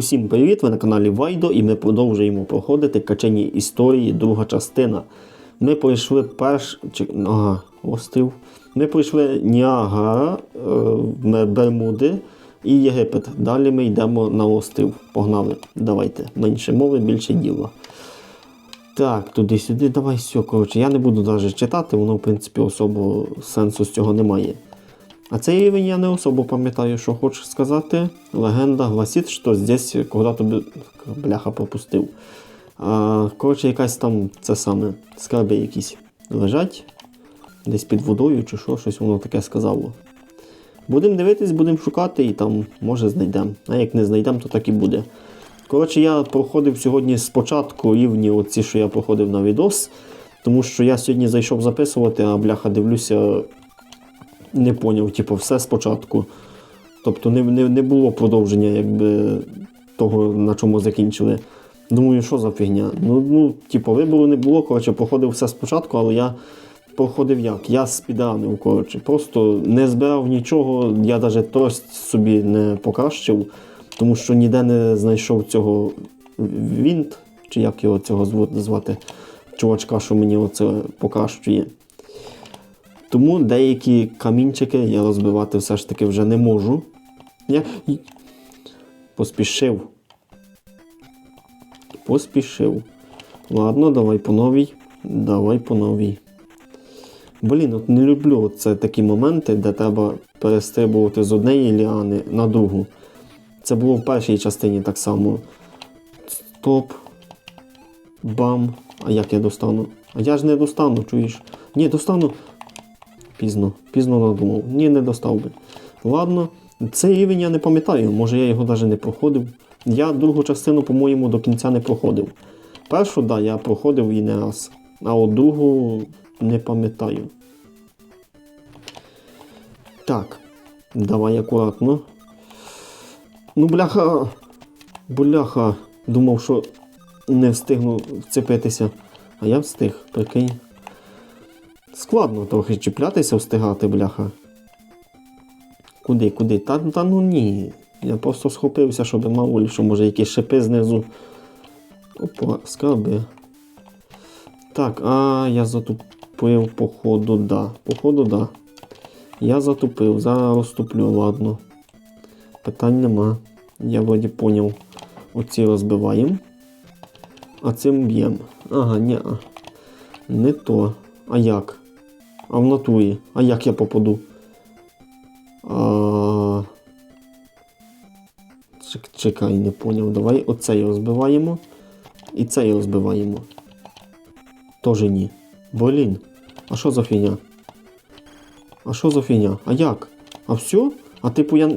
Усім привіт! Ви на каналі Вайдо і ми продовжуємо проходити качені історії, друга частина. Ми пройшли перш... Ага, острів. Ми пройшли Ніагара, е, Бермуди і Єгипет. Далі ми йдемо на острів. Погнали. Давайте. Менше мови, більше діла. Так, туди-сюди, давай все. Коротше, я не буду навіть читати, воно, в принципі, особо сенсу з цього немає. А цей рівень я не особо пам'ятаю, що хочу сказати. Легенда гласить, що здесь когда-то бляха пропустив. А, коротше, якась там це саме скарби якісь лежать. Десь під водою чи що, щось воно таке сказало. Будемо дивитись, будемо шукати і там може знайдемо. А як не знайдемо, то так і буде. Коротше, я проходив сьогодні спочатку рівні оці, що я проходив на відос. Тому що я сьогодні зайшов записувати, а бляха дивлюся, не поняв, типу, все спочатку. Тобто не, не, не було продовження якби, того, на чому закінчили. Думаю, що за фігня? Ну, ну типу, вибору не було, коротше, проходив все спочатку, але я проходив як? Я спідранив, коротше. Просто не збирав нічого, я навіть трость собі не покращив, тому що ніде не знайшов цього вінт, чи як його цього звати, чувачка, що мені оце покращує. Тому деякі камінчики я розбивати все ж таки вже не можу. Я поспішив. Поспішив. Ладно, давай по новій. Давай по новій. Блін, от не люблю це такі моменти, де треба перестрибувати з однієї ліани на другу. Це було в першій частині так само. Стоп. Бам. А як я достану? А я ж не достану, чуєш? Ні, достану. Пізно, пізно надумав. Ні, не достав би. Ладно, цей рівень я не пам'ятаю, може я його навіть не проходив. Я другу частину, по-моєму, до кінця не проходив. Першу, да, я проходив і не раз. А от другу не пам'ятаю. Так, давай акуратно. Ну, бляха. Бляха. Думав, що не встигну вцепитися. А я встиг, прикинь. Складно трохи чіплятися, встигати, бляха. Куди, куди? Та, та ну ні. Я просто схопився, щоб мало що може якісь шипи знизу. Опа, скарби. Так, а я затупив, походу, да. Походу, да. Я затупив, зараз розтуплю, ладно. Питань нема. Я вроді поняв. Оці розбиваємо. А цим б'ємо. Ага, ні. Не то. А як? А в натурі. А як я попаду? А... Чек- Чекай, не поняв. Давай оцей розбиваємо. І цей розбиваємо. Тоже ні. Блін. А що за фігня? А що за фігня? А як? А все? А типу я.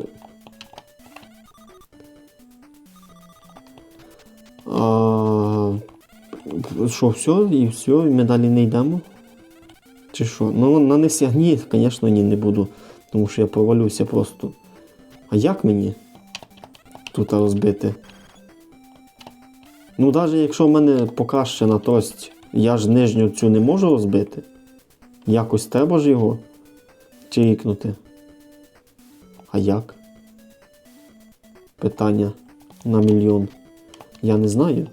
А... Що, все? І все, і ми далі не йдемо? Чи що? Ну, на несягні, звісно, ні, не буду. Тому що я провалюся просто. А як мені тут розбити? Ну, навіть якщо в мене покращена трость, я ж нижню цю не можу розбити. Якось треба ж його чирікнути. А як? Питання на мільйон. Я не знаю.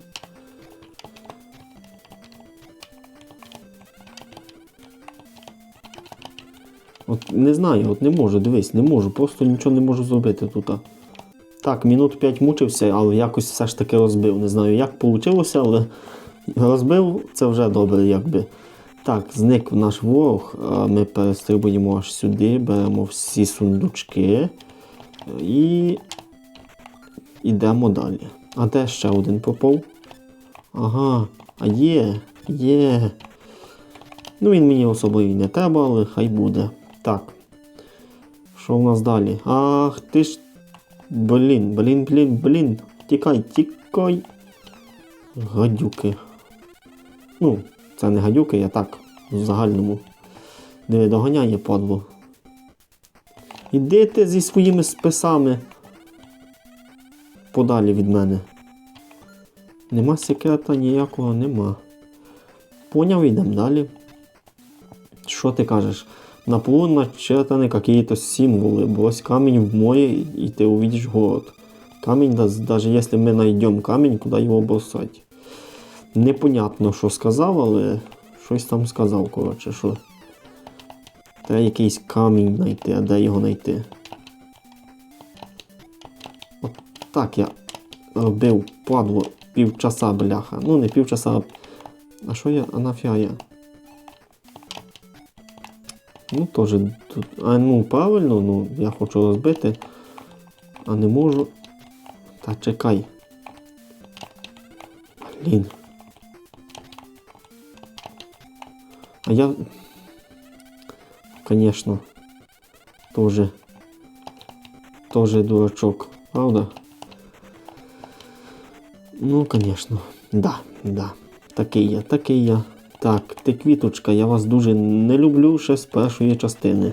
Не знаю, от не можу, дивись, не можу, просто нічого не можу зробити тут. Так, минут 5 мучився, але якось все ж таки розбив. Не знаю, як вийшло, але розбив це вже добре, якби. Так, зник наш ворог, ми перестрибуємо аж сюди, беремо всі сундучки і йдемо далі. А де ще один попав? Ага, а є, є. Ну він мені особливо не треба, але хай буде. Так. Що в нас далі? Ах ти ж. Блін, блін, блін, блін. Тікай, тікай. Гадюки. Ну, це не гадюки, я так, в загальному. Не доганяє падло. Іди ти зі своїми списами. Подалі від мене. Нема секрета ніякого, нема. Поняв, йдемо далі. Що ти кажеш? На полу начертаны какие-то символы. Брось камень в море, и ты увидишь город. Камень, да- даже если мы найдем камень, куда его бросать. Непонятно, що сказав, але щось там сказав, коротше, що. Треба якийсь камінь знайти, а де його знайти? От так я робив падло півчаса, бляха. Ну, не півчаса. а- А що я? А нафіга я? Ну, теж тут. А ну правильно, ну, я хочу розбити, а не можу. Та чекай. Блін. А я. Конечно. Тоже. Тоже дурачок, правда? Ну, конечно. Да, да. Такий я, такий я. Так, ти квіточка, я вас дуже не люблю ще з першої частини.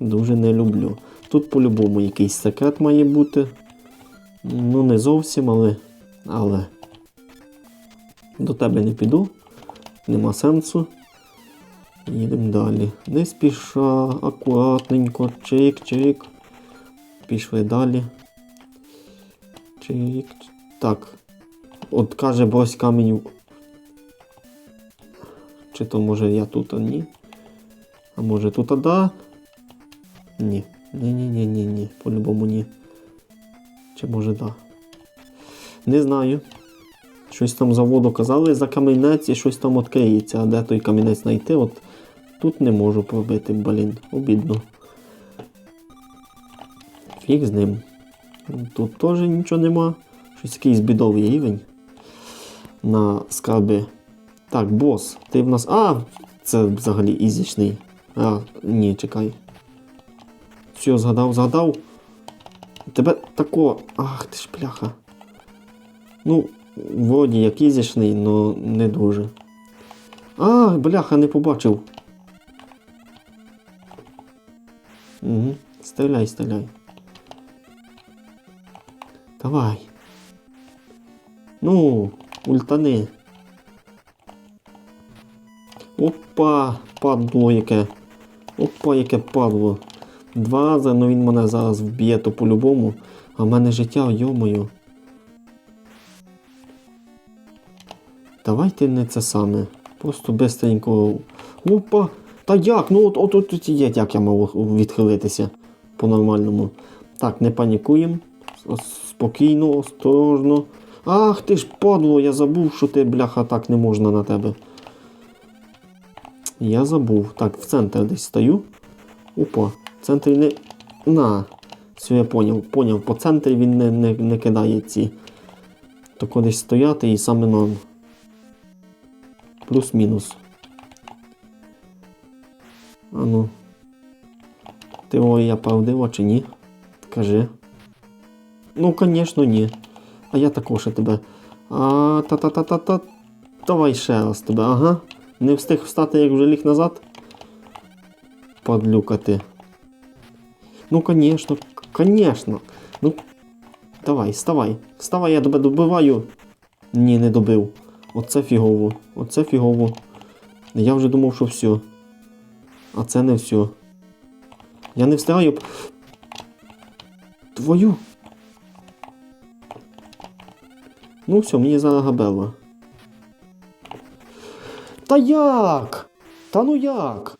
Дуже не люблю. Тут по-любому якийсь секрет має бути. Ну, не зовсім, але. Але. До тебе не піду. Нема сенсу. Їдемо далі. Не спіша, акуратненько, чик-чик. Пішли далі. Чик. Так. От каже брось камінь. Чи то може я тут, а ні? А може тут а да? Ні. Ні-ні-ні-ні, ні. По-любому ні. Чи може да? Не знаю. Щось там за воду казали за камінець і щось там відкриється. А де той камінець знайти? От тут не можу пробити, блін. Обідно. Фіг з ним. Тут теж нічого нема. Щось якийсь бідовий рівень. На скарби. Так, бос, ти в нас. А! Це взагалі ізічний. А, ні, чекай. Все, згадав, згадав. Тебе тако. Ах ти ж бляха. Ну, вроді як ізічний, но не дуже. А, бляха, не побачив. Угу. Стріляй, стріляй. Давай. Ну, ультани. Опа, падло яке. Опа, яке падло. Два рази, ну він мене зараз вб'є то по-любому. А в мене життя, йомою. Давайте не це саме. Просто бистренько. Опа! Та як? Ну от, от, от є, як я мав відхилитися по-нормальному. Так, не панікуємо. Спокійно, осторожно. Ах ти ж падло, я забув, що ти, бляха, так не можна на тебе. Я забув. Так, в центр десь стою. Опа, в центрі не. На. Все, я поняв. Поняв, по центрі він не, не, не кидає ці. То кудись стояти і саме норм. Плюс-мінус. Ану. Теорія правдива чи ні? Кажи. Ну, звісно, ні. А я також тебе. А та-та-та-та-та. Давай ще раз тебе, ага. Не встиг встати, як вже ліг назад. Падлюка ти. Ну, звісно, звісно. Ну. Давай, вставай. Вставай, я тебе добиваю. Ні, не добив. Оце фігово. Оце фігово. Я вже думав, що все. А це не все. Я не встигаю. Твою. Ну все, мені зараз габело. Та як? Та ну як?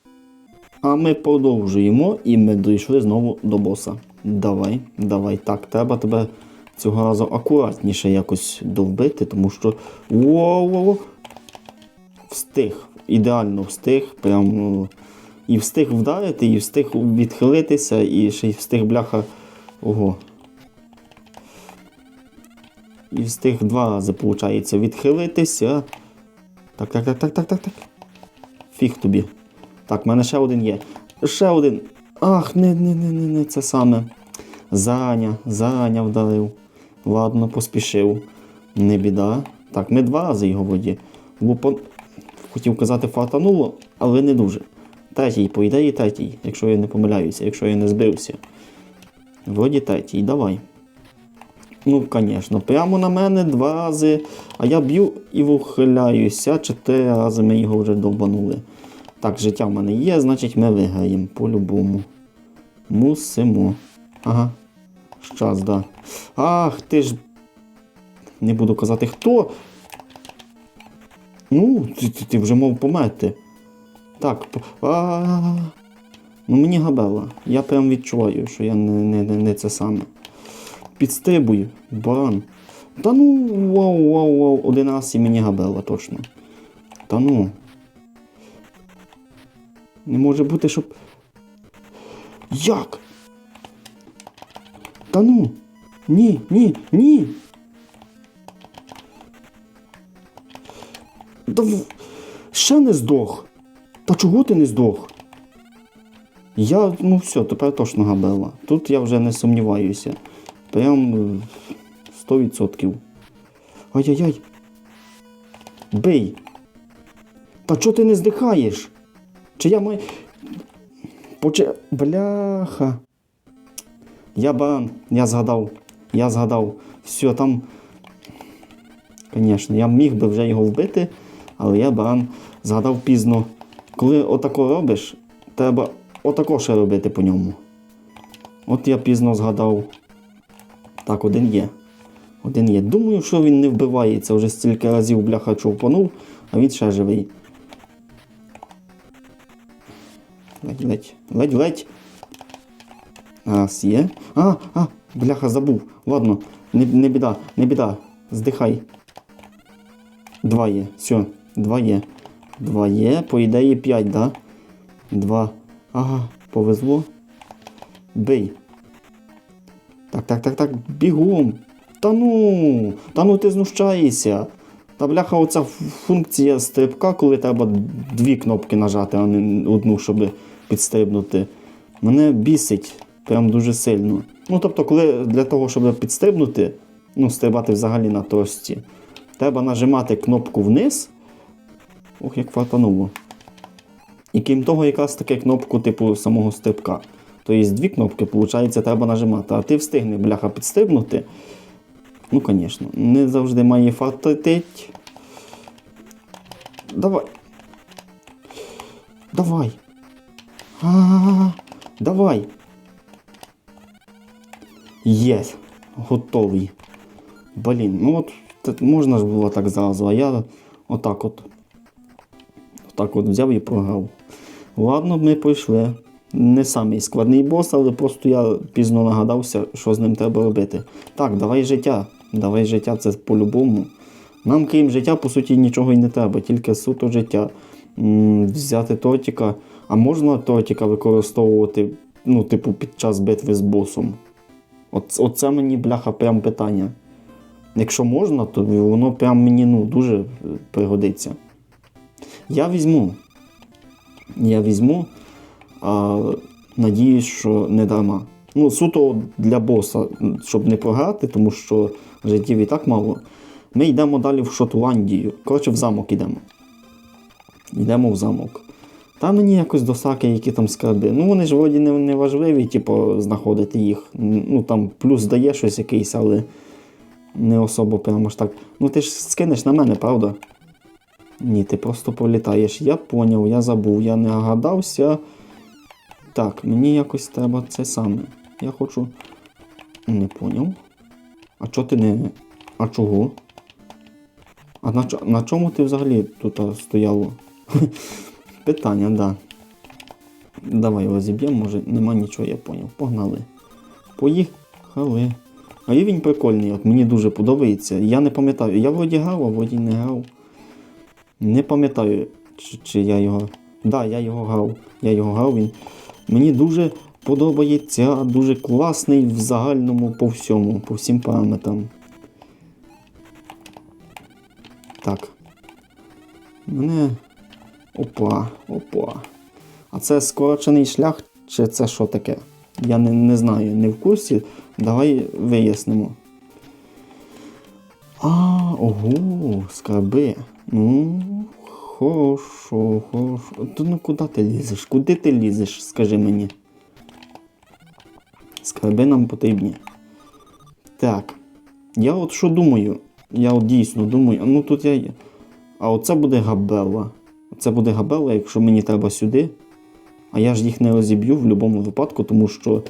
А ми продовжуємо і ми дійшли знову до боса. Давай, давай, так, треба тебе цього разу акуратніше якось довбити, тому що. Воу-воу! Встиг. Ідеально встиг. Прям. ну, І встиг вдарити, і встиг відхилитися, і ще й встиг бляха. Ого. І встиг два рази, виходить, відхилитися. Так, так, так, так, так, так, так. Фіг тобі. Так, в мене ще один є. Ще один. Ах, не, не, не, не, не це саме. Заня, заня вдарив. Ладно, поспішив. Не біда. Так, ми два рази його воді. Лупон. Хотів казати фатануло, але не дуже. Третій, по ідеї, третій, якщо я не помиляюся, якщо я не збився. Вроді третій, давай. Ну, звісно, прямо на мене два рази. А я б'ю і вихиляюся. Чотири рази ми його вже довбанули. Так, життя в мене є, значить ми виграємо по-любому. Мусимо. Ага. Щас, да. Ах, ти ж. Не буду казати хто. Ну, ти, ти, ти вже мов померти. Так, а, ну мені габела. Я прям відчуваю, що я не, не, не, не це саме. Підстрибую, баран. Та ну, вау, вау, вау, один раз і мені габела точно. Та ну. Не може бути, щоб. Як? Та ну. Ні, ні, ні. Та в- ще не здох. Та чого ти не здох? Я, ну все, тепер точно габела. Тут я вже не сумніваюся. Прям е, 100%. Ай-яй-яй. Бий. Та чого ти не здихаєш? Чи я маю. Поче. Бляха. Я баран, я згадав. Я згадав. Все там. Звісно, я міг би вже його вбити, але я баран згадав пізно. Коли отако робиш, треба отако ще робити по ньому. От я пізно згадав. Так, один є. Один є. Думаю, що він не вбивається, вже стільки разів бляха човпанув, а він ще живий. Ледь-ледь, ледь-ледь. Раз є. А, а, бляха, забув. Ладно, не, не біда, не біда. Здихай. Два є. Все, два є. Два є. По ідеї п'ять, да? Два. Ага, повезло. Бий. Так, так, так, так, бігом. Та ну, та ну ти знущаєшся. Та бляха, оця функція стрибка, коли треба дві кнопки нажати, а не одну, щоб підстрибнути. Мене бісить прям дуже сильно. Ну, тобто, коли для того, щоб підстрибнути, ну, стрибати взагалі на трості, треба нажимати кнопку вниз. Ох, як фартануло. І крім того, якраз таке кнопку типу самого стрибка. Тобто дві кнопки, виходить, треба нажимати. А ти встигне, бляха, підстрибнути. Ну, звісно, не завжди має фартить. Давай. Давай. А, давай. Є. Готовий. Блін, ну от можна ж було так зразу, а я отак от. Отак от взяв і програв. Ладно, ми пройшли. Не самий складний бос, але просто я пізно нагадався, що з ним треба робити. Так, давай життя. Давай життя, це по-любому. Нам, крім життя, по суті, нічого й не треба, тільки суто життя. М, взяти тортика. А можна тортика використовувати, ну, типу, під час битви з босом? От, оце мені, бляха, прям питання. Якщо можна, то воно прям мені ну, дуже пригодиться. Я візьму. Я візьму, надіюсь, що не дарма. Ну, суто для боса, щоб не програти, тому що життів і так мало. Ми йдемо далі в Шотландію. Коротше, в замок йдемо. Йдемо в замок. Та мені якось досаки, які там скарби. Ну, вони ж вроді не, не важливі, типу, знаходити їх. Ну там плюс дає щось якийсь, але не особо прямо ж так. Ну ти ж скинеш на мене, правда? Ні, ти просто політаєш. Я поняв, я забув, я не гадався. Так, мені якось треба це саме. Я хочу. Не поняв. А чого ти не. А чого? А на, на чому ти взагалі тут стояло? Питання, да. Давай розіб'ємо, може нема нічого, я поняв. Погнали. Поїхали. А рівень прикольний, от мені дуже подобається. Я не пам'ятаю, я вроді грав, а вроді не грав. Не пам'ятаю, чи, чи я його. Да, я його грав. Я його грав, він. Мені дуже подобається, дуже класний в загальному по всьому, по всім параметрам. Так. Мене. Опа, опа. А це скорочений шлях, чи це що таке? Я не, не знаю, не в курсі. Давай вияснимо. А, ого, скарби. Ну, хорошо, хорошо. То ну куди ти лізеш? Куди ти лізеш, скажи мені? Скарби нам потрібні. Так. Я от що думаю? Я от дійсно думаю, ну тут я. А оце буде габела. Це буде габела, якщо мені треба сюди. А я ж їх не розіб'ю в будь-якому випадку, тому що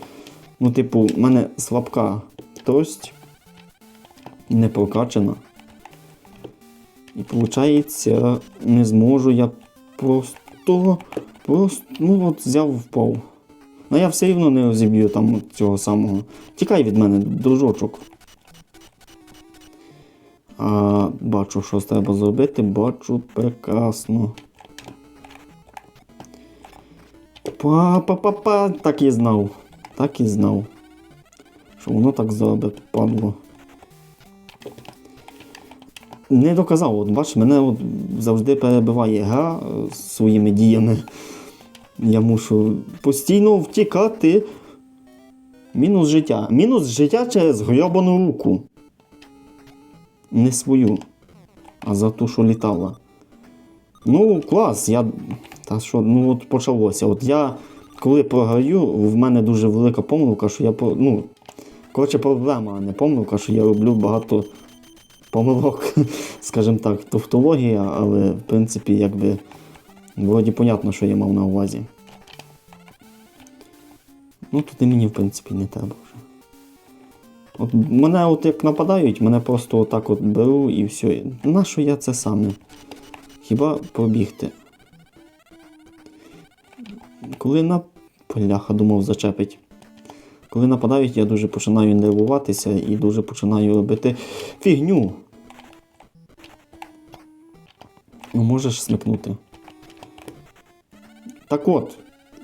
Ну, типу, в мене слабка трость, не прокачана. І виходить, не зможу я просто. Просто, ну от взяв впав. Ну я все рівно не розіб'ю там цього самого. Тікай від мене, дружочок. А, бачу, що треба зробити, бачу прекрасно. Па-па-па-па, так і знав. Так і знав. Що воно так зробить, падло. Не доказав, от бач, мене от завжди перебиває гра е, своїми діями. Я мушу постійно втікати. Мінус життя. Мінус життя через грьобану руку. Не свою, а за ту, що літала. Ну, клас, я. Та що, ну от почалося. От я, коли програю, в мене дуже велика помилка, що я ну, коротше, проблема, а не помилка, що я роблю багато помилок, скажімо так, тавтологія, але в принципі, якби. Вроді понятно, що я мав на увазі. Ну, туди мені, в принципі, не треба вже. От мене от як нападають, мене просто отак от беру і все. Нащо я це саме? Хіба пробігти? Коли на. Бляха, думав, зачепить. Коли нападають, я дуже починаю нервуватися і дуже починаю робити фігню. Можеш смикнути. Так от,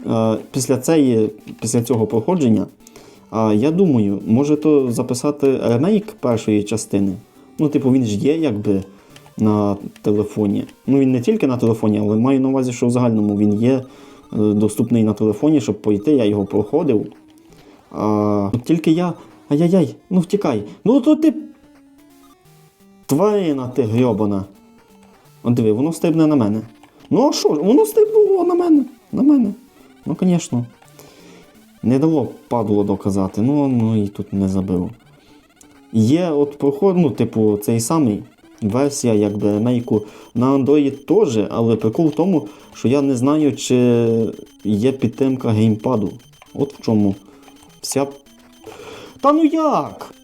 е, після, цієї, після цього проходження, е, я думаю, може то записати ремейк першої частини. Ну, типу, він ж є якби на телефоні. Ну, він не тільки на телефоні, але маю на увазі, що в загальному він є е, доступний на телефоні, щоб пойти, я його проходив. А, тільки я. Ай-яй-яй, ну втікай. Ну то ти. Тварина ти грьобана. От диви, воно стрибне на мене. Ну а що ж, воно стрибнуло на мене. На мене. Ну, звісно. Не дало падло доказати, ну, ну і тут не забив. Є от проход, ну, типу, цей самий версія, якби ремейку на Android теж, але прикол в тому, що я не знаю, чи є підтримка геймпаду. От в чому. Вся. Та ну як?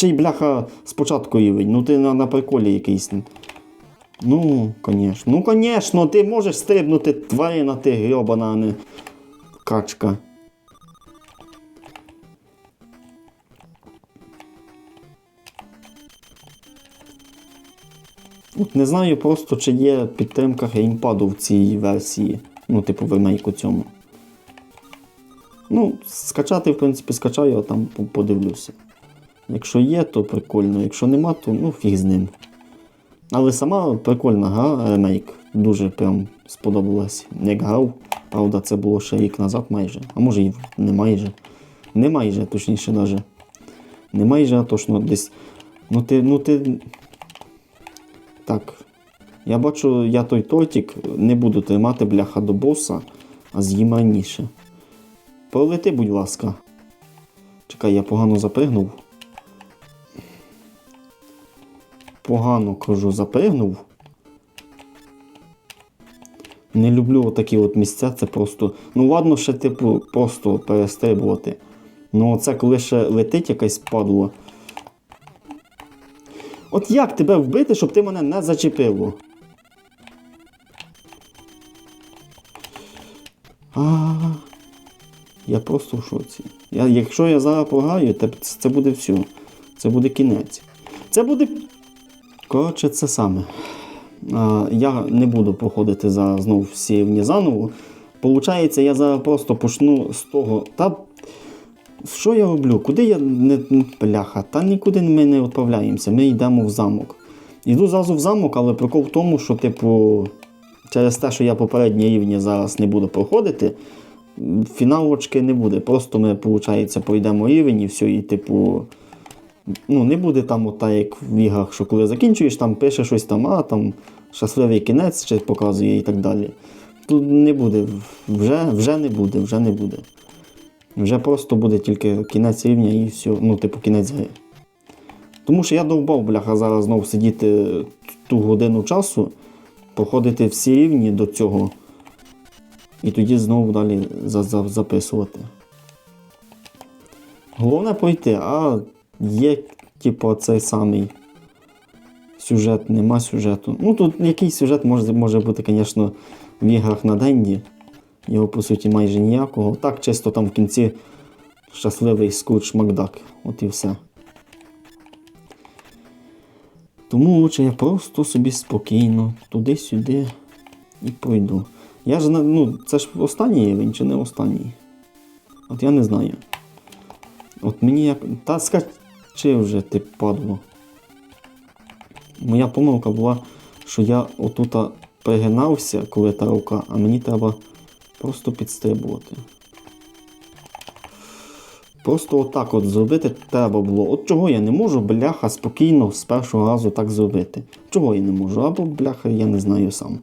Ще й бляха спочатку рівень, ну ти на, на приколі якийсь. Ну, конечно. Ну, конечно, ти можеш стрибнути тварина ти грьобана, а не качка. От не знаю просто, чи є підтримка геймпаду в цій версії. Ну, типу, в ремейку цьому. Ну, скачати, в принципі, скачаю, а там подивлюся. Якщо є, то прикольно. Якщо нема, то ну фіг з ним. Але сама прикольна гра, ремейк. Дуже прям сподобалась. Як грав. Правда, це було ще рік назад майже. А може і не майже. Не майже, точніше навіть. Не майже, а точно десь. Ну ти. ну ти. Так. Я бачу, я той тортик не буду тримати бляха до боса, а з'їм раніше. Пролети, будь ласка. Чекай, я погано запригнув. Погано кажу, запригнув. Не люблю отакі от місця, це просто. Ну ладно, ще типу просто перестрибувати. Ну оце коли ще летить якась падло. От як тебе вбити, щоб ти мене не зачепило? А, я просто в шоці. Я, якщо я зараз програю, це це буде все. Це буде кінець. Це буде. Коротше, це саме. Я не буду проходити зараз знову всі рівні заново. Получається, я зараз просто почну з того. Та що я роблю? Куди я не бляха? Та нікуди ми не відправляємося. Ми йдемо в замок. Йду зразу в замок, але прикол в тому, що, типу, через те, що я попередні рівні зараз не буду проходити, фіналочки не буде. Просто ми, виходить, пройдемо рівень і все, і, типу. Ну, не буде там, от так, як в іграх, що коли закінчуєш, там пише щось там, а там щасливий кінець ще показує і так далі. Тут не буде, вже, вже не буде, вже не буде. Вже просто буде тільки кінець рівня і все, ну, типу, кінець гри. Тому що я довбав, бляха, зараз знову сидіти ту годину часу, проходити всі рівні до цього. І тоді знову далі за- за- записувати. Головне пройти, а є, типу, цей самий сюжет, нема сюжету. Ну тут який сюжет може, може бути, звісно, в іграх на Денді. Його, по суті, майже ніякого. Так, чисто там в кінці щасливий Скрудж Макдак. От і все. Тому лучше я просто собі спокійно туди-сюди і пройду. Я ж ну, це ж останній рівень чи не останній? От я не знаю. От мені як. Та скачи вже ти падло. Моя помилка була, що я отут пригинався, коли та рука, а мені треба просто підстрибувати. Просто отак от зробити треба було. От чого я не можу, бляха, спокійно з першого разу так зробити. Чого я не можу? Або бляха, я не знаю сам.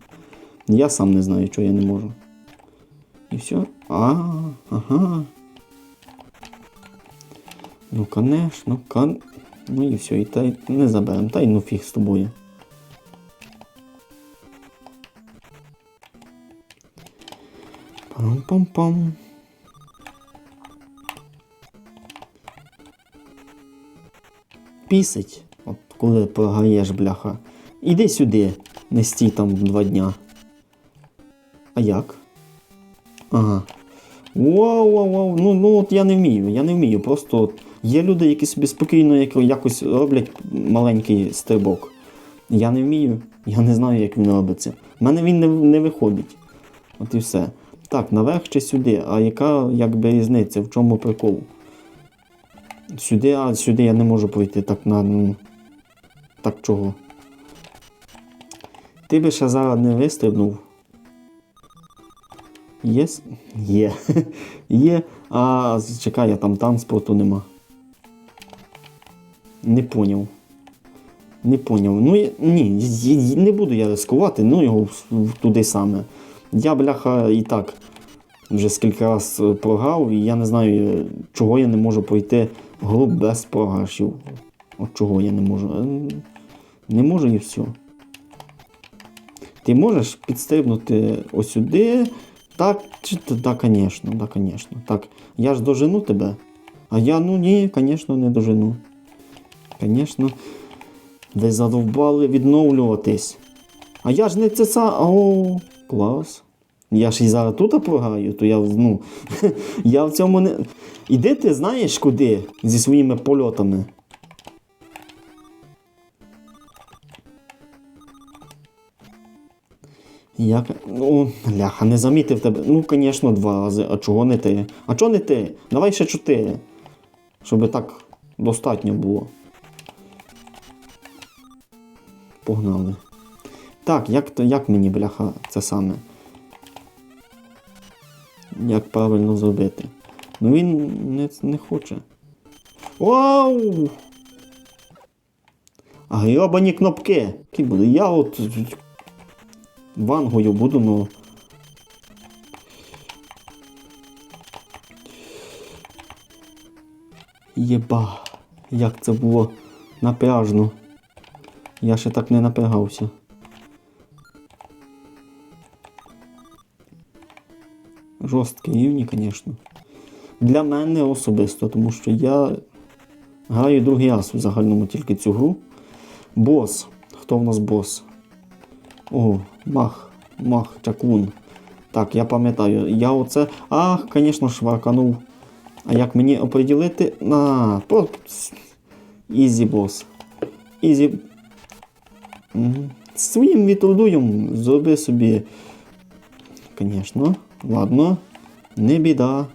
Я сам не знаю, чого я не можу. І все. А, ага. Ну, конечно, кан... Ну і все, і та й не заберемо, та й ну фіг з тобою. Пам-пам-пам. Пісить, от коли програєш, бляха. Іди сюди, не стій там два дня. А як? Ага. Вау, вау, вау. Ну, ну от я не вмію, я не вмію. Просто от є люди, які собі спокійно якось роблять маленький стрибок. Я не вмію, я не знаю, як він робиться. У мене він не, не виходить. От і все. Так, наверх чи сюди? А яка якби різниця? В чому прикол? Сюди, а сюди я не можу пройти так на. ну, Так чого? Ти би ще зараз не вистрибнув. Є? Є. Є. А чекай, а там транспорту нема. Не поняв. Не поняв. Ну ні, не буду я ризикувати, ну його туди саме. Я, бляха, і так вже скільки раз е, програв, і я не знаю, е, чого я не можу пройти гру без програшів. От чого я не можу. Е, Не можу і все. Ти можеш підстрибнути ось сюди. Так, чи так, звісно, так, звісно. Так, я ж дожену тебе. А я, ну ні, звісно, не дожену. Звісно, ви задовбали відновлюватись. А я ж не це са. О, клас. Я ж і зараз тут програю, то я, ну, я в цьому не. Іди ти знаєш куди зі своїми польотами. Як. Ну, ляха, не замітив тебе. Ну, звісно, два рази. А чого не ти? А чого не ти? Давай ще чотири. Щоб так достатньо було. Так, як, то- як мені, бляха, це саме? Як правильно зробити? Ну він не, не хоче. Вау! А грьобані кнопки. Які буду? Я от вангою буду, ну. Єба, як це було напряжно. Я ще так не напрягався. Жорсткі рівні, звісно. Для мене особисто, тому що я граю другий раз в загальному тільки цю гру. Бос. Хто в нас бос? О, мах, мах, чаклун. Так, я пам'ятаю. Я оце. Ах, звісно, шварканув. А як мені оприділити? На. Ізі бос. Ізі. Своїм вітродуєм зроби собі. Звісно, ладно. Не біда.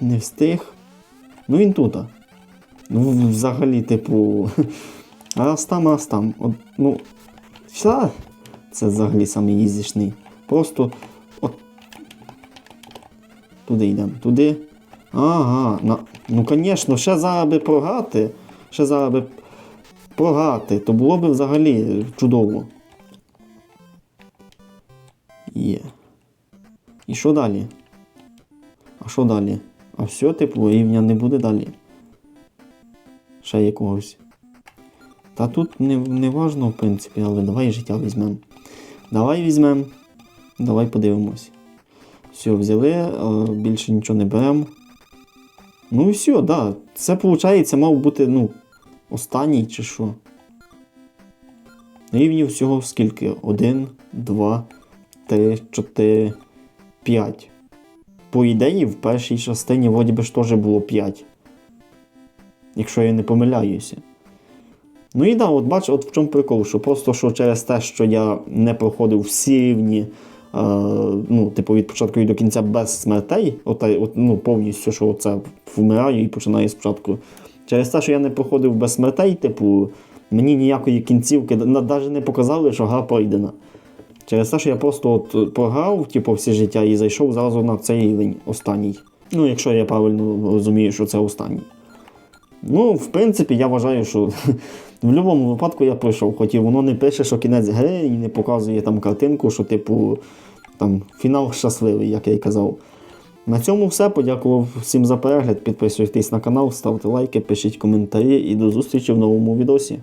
Не встиг. Ну він тут. Ну, взагалі, типу. Раз там, раз там. От, ну, все. Це взагалі самий ізішний. Просто от. Туди йдемо. Туди. Ага. На... Ну, звісно, ще зараз би програти. Ще зараз би програти, то було б взагалі чудово. І що далі? А що далі? А все, типу, рівня не буде далі. Ще якогось. Та тут не, не важно, в принципі, але давай життя візьмемо. Давай візьмемо. Давай подивимось. Все, взяли, більше нічого не беремо. Ну і все, да. Це, виходить, мав бути, ну, останній чи що. Рівнів всього скільки? Один, два, три, чотири, п'ять. По ідеї, в першій частині вроді би ж теж було 5. Якщо я не помиляюся. Ну і да, от бач, от в чому прикол, що просто що через те, що я не проходив всі рівні, е, ну, типу, від початку і до кінця без смертей, от, от, ну, повністю, що це вмираю і починаю спочатку. Через те, що я не проходив без смертей, типу, мені ніякої кінцівки навіть не показали, що гра пройдена. Через те, що я просто от програв, типу, все життя і зайшов зразу на цей рівень останній. Ну, якщо я правильно розумію, що це останній. Ну, в принципі, я вважаю, що в будь-якому випадку я пройшов, хоч і воно не пише, що кінець гри і не показує там картинку, що, типу, там фінал щасливий, як я й казав. На цьому все. Подякував всім за перегляд. Підписуйтесь на канал, ставте лайки, пишіть коментарі і до зустрічі в новому відосі.